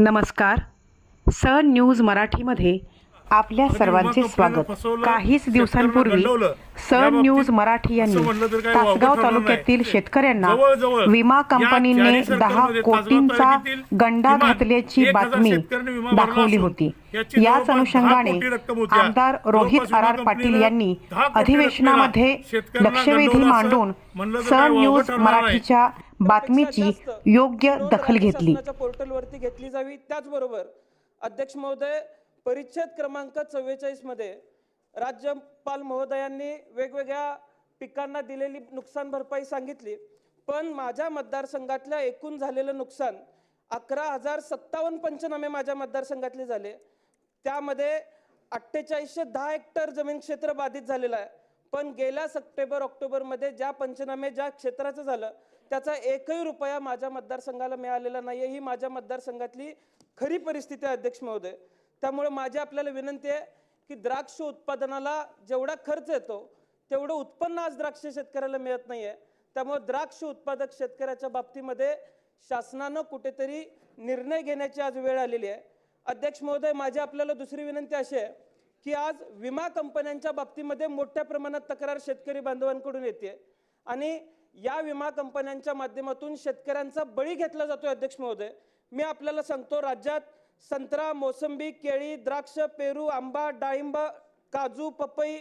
नमस्कार. सन न्यूज मराठीमध्ये आपल्या सर्वांचे स्वागत. काहीच दिवसांपूर्वी सन न्यूज मराठी यांनी तासगाव तालुक्यातील शेतकऱ्यांना विमा कंपनीने दहा कोटींचा गंडा घातल्याची बातमी दाखवली होती. याच अनुषंगाने आमदार रोहित आरार पाटील यांनी अधिवेशनामध्ये लक्षवेधी मांडून सन न्यूज मराठीच्या बातमीची योग्य दखल घेतली. पोर्टलवरती घेतली जावी. त्याचबरोबर अध्यक्ष महोदय परिच्छेद क्रमांक चव्वेचाळीसमध्ये राज्यपाल महोदयांनी वेगवेगळ्या पिकांना दिलेली नुकसान भरपाई सांगितली. पण माझ्या मतदारसंघातल्या एकूण झालेलं नुकसान अकरा हजार सत्तावन्न पंचनामे माझ्या मतदारसंघातले झाले. त्यामध्ये अठ्ठेचाळीसशे दहा हेक्टर जमीन क्षेत्र बाधित झालेलं आहे. पण गेल्या सप्टेंबर ऑक्टोबरमध्ये ज्या पंचनामे ज्या क्षेत्राचं झालं त्याचा एकही रुपया माझ्या मतदारसंघाला मिळालेला नाही ही माझ्या मतदारसंघातली खरी परिस्थिती आहे अध्यक्ष महोदय. त्यामुळे माझी आपल्याला विनंती आहे की द्राक्ष उत्पादनाला जेवढा खर्च येतो तेवढं उत्पन्न आज द्राक्ष शेतकऱ्याला मिळत नाही आहे त्यामुळे द्राक्ष उत्पादक शेतकऱ्याच्या बाबतीमध्ये शासनानं कुठेतरी निर्णय घेण्याची आज वेळ आलेली आहे. अध्यक्ष महोदय माझी आपल्याला दुसरी विनंती अशी आहे की आज विमा कंपन्यांच्या बाबतीमध्ये मोठ्या प्रमाणात तक्रार शेतकरी बांधवांकडून येते आणि या विमा कंपन्यांच्या माध्यमातून शेतकऱ्यांचा बळी घेतला जातोय अध्यक्ष महोदय. मी आपल्याला सांगतो राज्यात संत्रा मोसंबी केळी द्राक्ष पेरू आंबा डाळिंब काजू पपई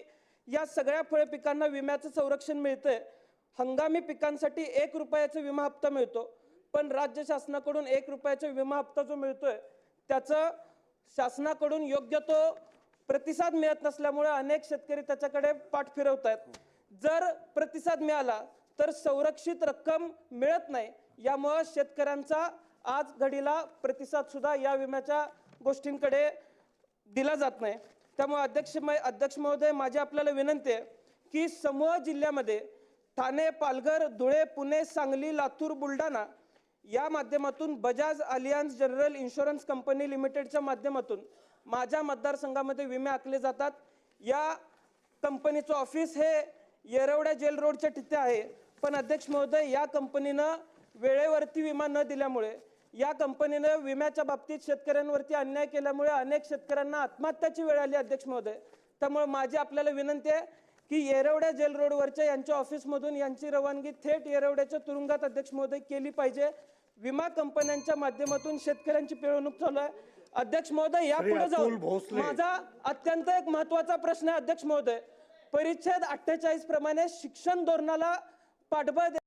या सगळ्या फळ पिकांना विम्याचं संरक्षण मिळतं हंगामी पिकांसाठी एक रुपयाचा विमा हप्ता मिळतो पण राज्य शासनाकडून एक रुपयाचा विमा हप्ता जो मिळतोय त्याचं शासनाकडून योग्य तो प्रतिसाद मिळत नसल्यामुळे अनेक शेतकरी त्याच्याकडे पाठ फिरवत आहेत जर प्रतिसाद मिळाला तर संरक्षित रक्कम मिळत नाही यामुळं शेतकऱ्यांचा आज घडीला प्रतिसाद सुद्धा या विम्याच्या गोष्टींकडे दिला जात नाही. त्यामुळे अध्यक्ष अध्यक्ष महोदय माझी आपल्याला विनंती आहे की समूह जिल्ह्यामध्ये ठाणे पालघर धुळे पुणे सांगली लातूर बुलढाणा या माध्यमातून Bajaj Allianz general insurance company लिमिटेडच्या माध्यमातून माझ्या मतदारसंघामध्ये विमे आखले जातात. या कंपनीचं ऑफिस हे येरवड्या जेल रोडच्या तिथे आहे. पण अध्यक्ष महोदय या कंपनीनं वेळेवरती विमा न दिल्यामुळे या कंपनीनं विम्याच्या बाबतीत शेतकऱ्यांवरती अन्याय केल्यामुळे अनेक शेतकऱ्यांना आत्महत्याची वेळ आली अध्यक्ष महोदय. त्यामुळे माझी आपल्याला विनंती आहे की येरवड्या जेल रोडवरच्या यांच्या ऑफिसमधून यांची रवानगी थेट येरवड्याच्या तुरुंगात अध्यक्ष महोदय केली पाहिजे. विमा कंपन्यांच्या माध्यमातून शेतकऱ्यांची पिळवणूक चालू आहे. अध्यक्ष महोदय यापुढे जाऊन माझा अत्यंत एक महत्त्वाचा प्रश्न आहे अध्यक्ष महोदय. परिच्छेद अठ्ठेचाळीस प्रमाणे शिक्षण धोरणाला पाठबळ